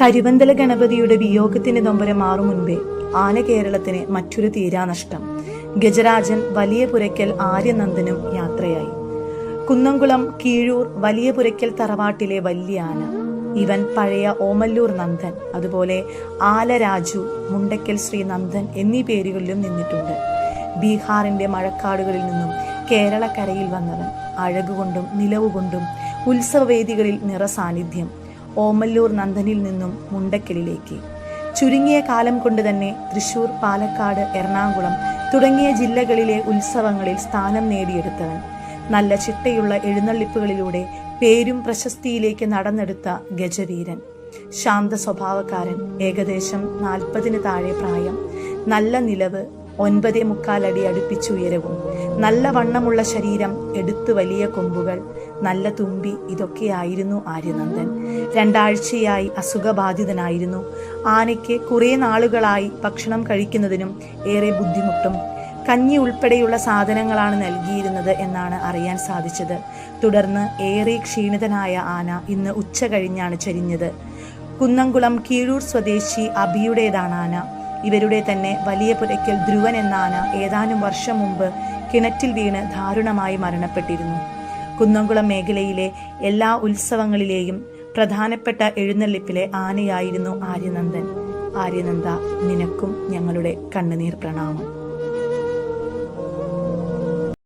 കരിവന്തല ഗണപതിയുടെ വിയോഗത്തിന് നൊമ്പരം മാറും മുൻപേ ആന കേരളത്തിന് മറ്റൊരു തീരാനഷ്ടം ഗജരാജൻ വലിയ പുരയ്ക്കൽ ആര്യനന്ദനും യാത്രയായി. കുന്നംകുളം കീഴൂർ വലിയ പുരയ്ക്കൽ തറവാട്ടിലെ വലിയ ആന. ഇവൻ പഴയ ഓമല്ലൂർ നന്ദൻ അതുപോലെ ആലരാജു മുണ്ടക്കൽ ശ്രീ നന്ദൻ എന്നീ പേരുകളിലും നിന്നിട്ടുണ്ട്. ബീഹാറിന്റെ മഴക്കാടുകളിൽ നിന്നും കേരളക്കരയിൽ വന്നവൻ. അഴകുകൊണ്ടും നിലവുകൊണ്ടും ഉത്സവവേദികളിൽ നിറസാന്നിധ്യം. ഓമല്ലൂർ നന്ദനിൽ നിന്നും മുണ്ടക്കലിലേക്ക്. ചുരുങ്ങിയ കാലം കൊണ്ട് തന്നെ തൃശൂർ പാലക്കാട് എറണാകുളം തുടങ്ങിയ ജില്ലകളിലെ ഉത്സവങ്ങളിൽ സ്ഥാനം നേടിയെടുത്തവൻ. നല്ല ചിട്ടയുള്ള എഴുന്നള്ളിപ്പുകളിലൂടെ പേരും പ്രശസ്തിയിലേക്ക് നടന്നെടുത്ത ഗജവീരൻ. ശാന്ത സ്വഭാവക്കാരൻ ഏകദേശം നാൽപ്പതിന് താഴെ പ്രായം. നല്ല നിലവ് ഒൻപതേ മുക്കാലടി അടുപ്പിച്ചുയരവും നല്ല വണ്ണമുള്ള ശരീരം എടുത്തു വലിയ കൊമ്പുകൾ നല്ല തുമ്പി ഇതൊക്കെയായിരുന്നു ആര്യനന്ദൻ. രണ്ടാഴ്ചയായി അസുഖബാധിതനായിരുന്നു. ആനയ്ക്ക് കുറേ നാളുകളായി ഭക്ഷണം കഴിക്കുന്നതിനും ഏറെ ബുദ്ധിമുട്ടും. കഞ്ഞി ഉൾപ്പെടെയുള്ള സാധനങ്ങളാണ് നൽകിയിരുന്നത് എന്നാണ് അറിയാൻ സാധിച്ചത്. തുടർന്ന് ഏറെ ക്ഷീണിതനായ ആന ഇന്ന് ഉച്ച കഴിഞ്ഞാണ് ചരിഞ്ഞത്. കുന്നംകുളം കീഴൂർ സ്വദേശി അബിയുടേതാണ് ആന. ഇവരുടെ തന്നെ വലിയ പുരയ്ക്കൽ ധ്രുവൻ എന്നാണ് ഏതാനും വർഷം മുമ്പ് കിണറ്റിൽ വീണ് ദാരുണമായി മരണപ്പെട്ടിരുന്നു. കുന്നംകുളം മേഖലയിലെ എല്ലാ ഉത്സവങ്ങളിലെയും പ്രധാനപ്പെട്ട എഴുന്നള്ളിപ്പിലെ ആനയായിരുന്നു ആര്യനന്ദൻ. ആര്യനന്ദ നിനക്കും ഞങ്ങളുടെ കണ്ണുനീർ പ്രണാമം.